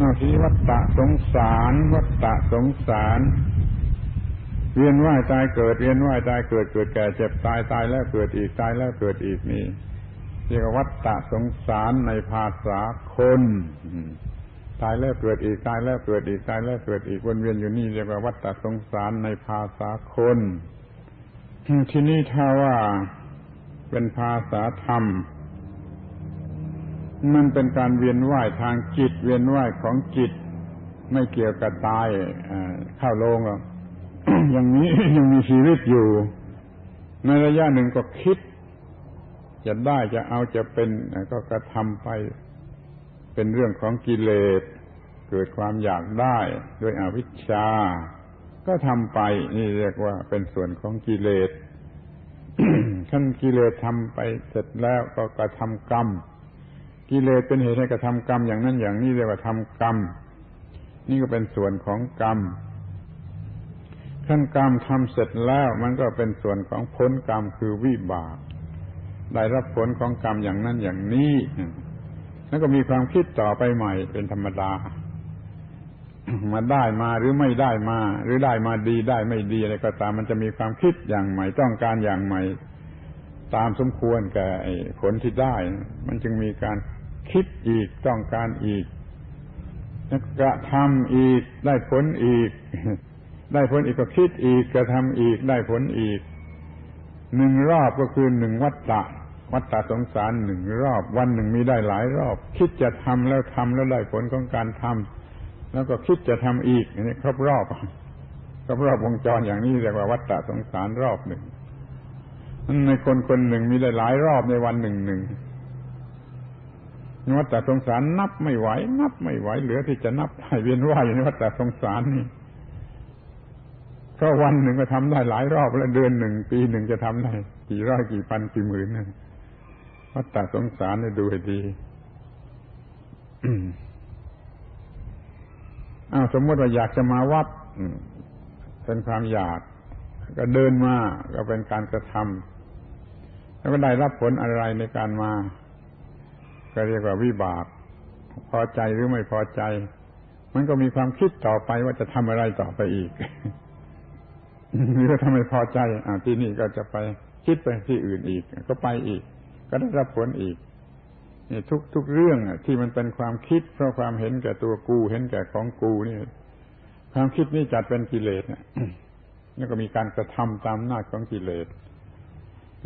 เอาทีวัฏฏะสงสาร วัฏฏะสงสารเวียนว่ายตายเกิดเวียนว่ายตายเกิดเกิดแก่เจ็บตายตายแล้วเกิดอีกตายแล้วเกิดอีกนี่เรียกว่าวัฏฏะสงสารในภาษาคนตายแล้วเกิดอีกตายแล้วเกิดอีกตายแล้วเกิดอีกวนเวียนอยู่นี่เรียกว่าวัฏฏะสงสารในภาษาคนที่นี่ถ้าว่าเป็นภาษาธรรม มันเป็นการเวียนว่ายทางจิต เวียนว่ายของจิต ไม่เกี่ยวกับตายเข้าโลงหรอกอย่างนี้ยังมีชีวิตอยู่ ในระยะหนึ่งก็คิด จะได้จะเอาจะเป็นก็กระทำไป เป็นเรื่องของกิเลส เกิดความอยากได้ด้วยอวิชชา ก็ทำไปนี่เรียกว่าเป็นส่วนของกิเลสขั้นกิเลสทำไปเสร็จแล้วก็กระทำกรรม กิเลสเป็นเหตุให้กระทำกรรมอย่างนั้นอย่างนี้เรียกว่าทำกรรม นี่ก็เป็นส่วนของกรรมขั้นกรรมทำเสร็จแล้วมันก็เป็นส่วนของผลกรรมคือวิบาก ได้รับผลของกรรมอย่างนั้นอย่างนี้แล้วก็มีความคิดต่อไปใหม่เป็นธรรมดา มาได้มาหรือไม่ได้มา หรือได้มาดีได้ไม่ดีอะไรก็ตามมันจะมีความคิดอย่างใหม่ต้องการอย่างใหม่ ตามสมควรกับผลที่ได้ มันจึงมีการ คิดอีกต้องการอีกกระทำอีกได้ผลอีก ได้ผลอีกก็คิดอีกกระทำอีกได้ผลอีกหนึ่งรอบก็คือหนึ่งวัฏฏะวัฏฏะสงสารหนึ่งรอบ วันหนึ่งมีได้หลายรอบ คิดจะทำแล้วทำแล้วได้ผลของการทำแล้วก็คิดจะทำอีกอันนี้ครบรอบครบรอบวงจรอย่างนี้เรียกว่าวัฏฏะสงสารรอบหนึ่งในคนคนหนึ่งมีได้หลายรอบในวันหนึ่งหนึ่ง วัฏฏะสงสารนับไม่ไหว นับไม่ไหว เหลือที่จะนับได้เวียนว่ายอยู่ในวัฏฏะสงสารนี่เพราวันหนึ่งก็ทำได้หลายรอบแล้วเดือนหนึ่งปีหนึ่งจะทำได้กี่ร้อยกี่พันกี่หมื่นนั่นวัฏฏะสงสารเนี่ยดูให้ดีอ้าวสมมติว่าอยากจะมาวัดเป็นความอยาก ก็เดินมาก็เป็นการกระทำแล้วก็ได้รับผลอะไรในการมา ก็เรียกว่าวิบาก พอใจหรือไม่พอใจ มันก็มีความคิดต่อไปว่าจะทำอะไรต่อไปอีกหรือถ้าไม่พอใจอ่าที่นี่ก็จะไปคิดไปที่อื่นอีก ก็ไปอีก ก็ได้รับผลอีกนี่ทุกทุกเรื่องที่มันเป็นความคิด เพราะความเห็นแก่ตัวกู เห็นแก่ของกูนี่ ความคิดนี่จัดเป็นกิเลสเนี่ยก็มีการกระทำตามหน้าของกิเลส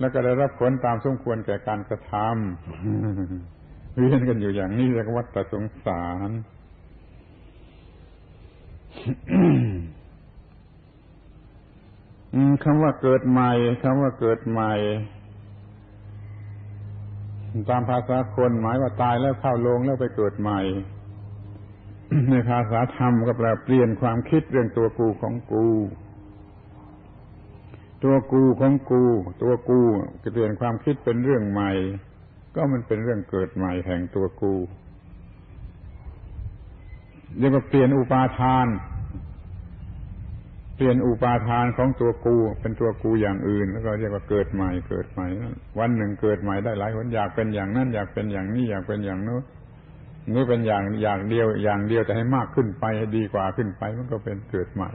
แล้วก็ได้รับผลตามสมควรแก่การกระทำ เวียนกันอยู่อย่างนี้เรียกว่าตสงสารคำว่าเกิดใหม่คำว่าเกิดใหม่ ตามภาษาคนหมายว่าตายแล้วเข้าลงแล้วไปเกิดใหม่ ในภาษาธรรมก็แปลเปลี่ยนความคิดเรื่องตัวกูของกู ตัวกูของกู ตัวกูเปลี่ยนความคิดเป็นเรื่องใหม่ ก็มันเป็นเรื่องเกิดใหม่แห่งตัวกูเรียกว่าเปลี่ยนอุปาทาน เปลี่ยนอุปาทานของตัวกู เป็นตัวกูอย่างอื่น แล้วก็เรียกว่าเกิดใหม่เกิดใหม่ วันหนึ่งเกิดใหม่ได้หลายคนอยากเป็นอย่างนั้นอยากเป็นอย่างนี้อยากเป็นอย่างโน้นนี่เป็นอย่างอย่างเดียวอย่างเดียวแต่ให้มากขึ้นไปให้ดีกว่าขึ้นไปมันก็เป็นเกิดใหม่